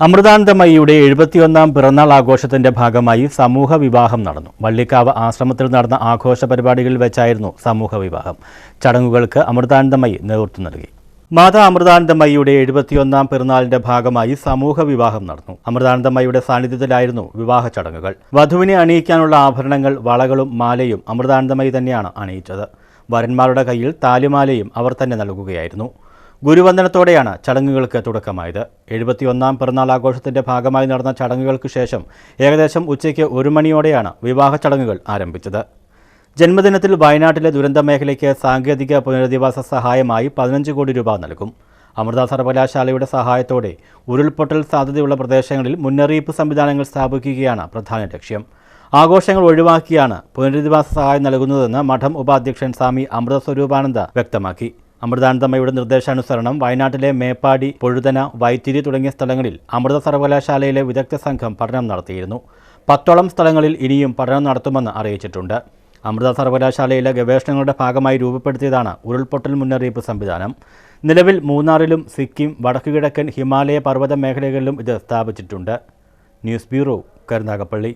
അമൃതാനന്ദമയിയുടെ എഴുപത്തിയൊന്നാം പിറന്നാൾ ആഘോഷത്തിന്റെ ഭാഗമായി സമൂഹ വിവാഹം നടന്നു. വള്ളിക്കാവ് ആശ്രമത്തിൽ നടന്ന ആഘോഷ പരിപാടികളിൽ വെച്ചായിരുന്നു സമൂഹ വിവാഹം. ചടങ്ങുകൾക്ക് അമൃതാനന്ദമയി നേതൃത്വം നൽകി. മാതാ അമൃതാനന്ദമയിയുടെ എഴുപത്തിയൊന്നാം പിറന്നാളിന്റെ ഭാഗമായി സമൂഹ വിവാഹം നടന്നു. അമൃതാനന്ദമയിയുടെ സാന്നിധ്യത്തിലായിരുന്നു വിവാഹ ചടങ്ങുകൾ. വധുവിനെ അണിയിക്കാനുള്ള ആഭരണങ്ങൾ വളകളും മാലയും അമൃതാനന്ദമയി തന്നെയാണ് അണിയിച്ചത്. വരന്മാരുടെ കയ്യിൽ താലിമാലയും അവർ തന്നെ നൽകുകയായിരുന്നു. ഗുരുവന്ദനത്തോടെയാണ് ചടങ്ങുകൾക്ക് തുടക്കമായത്. എഴുപത്തിയൊന്നാം പിറന്നാൾ ആഘോഷത്തിന്റെ ഭാഗമായി നടന്ന ചടങ്ങുകൾക്ക് ശേഷം ഏകദേശം ഉച്ചയ്ക്ക് ഒരു മണിയോടെയാണ് വിവാഹ ചടങ്ങുകൾ ആരംഭിച്ചത്. ജന്മദിനത്തിൽ വയനാട്ടിലെ ദുരന്ത മേഖലയ്ക്ക് സാങ്കേതിക പുനരധിവാസ സഹായമായി പതിനഞ്ച് കോടി രൂപ നൽകും. അമൃത സർവകലാശാലയുടെ സഹായത്തോടെ ഉരുൾപൊട്ടൽ സാധ്യതയുള്ള പ്രദേശങ്ങളിൽ മുന്നറിയിപ്പ് സംവിധാനങ്ങൾ സ്ഥാപിക്കുകയാണ് പ്രധാന ലക്ഷ്യം. ആഘോഷങ്ങൾ ഒഴിവാക്കിയാണ് പുനരധിവാസ സഹായം നൽകുന്നതെന്ന് മഠം ഉപാധ്യക്ഷൻ സ്വാമി അമൃത സ്വരൂപാനന്ദ വ്യക്തമാക്കി. അമൃതാനന്ദമയുടെ നിർദ്ദേശാനുസരണം വയനാട്ടിലെ മേപ്പാടി പൊഴുതന വൈത്തിരി തുടങ്ങിയ സ്ഥലങ്ങളിൽ അമൃത സർവകലാശാലയിലെ വിദഗ്ധ സംഘം പഠനം നടത്തിയിരുന്നു. പത്തോളം സ്ഥലങ്ങളിൽ ഇനിയും പഠനം നടത്തുമെന്ന് അറിയിച്ചിട്ടുണ്ട്. അമൃത സർവകലാശാലയിലെ ഗവേഷണങ്ങളുടെ ഭാഗമായി രൂപപ്പെടുത്തിയതാണ് ഉരുൾപൊട്ടൽ മുന്നറിയിപ്പ് സംവിധാനം. നിലവിൽ മൂന്നാറിലും സിക്കിം വടക്കുകിഴക്കൻ ഹിമാലയ പർവത മേഖലകളിലും ഇത് സ്ഥാപിച്ചിട്ടുണ്ട്. News bureau Karunagappally.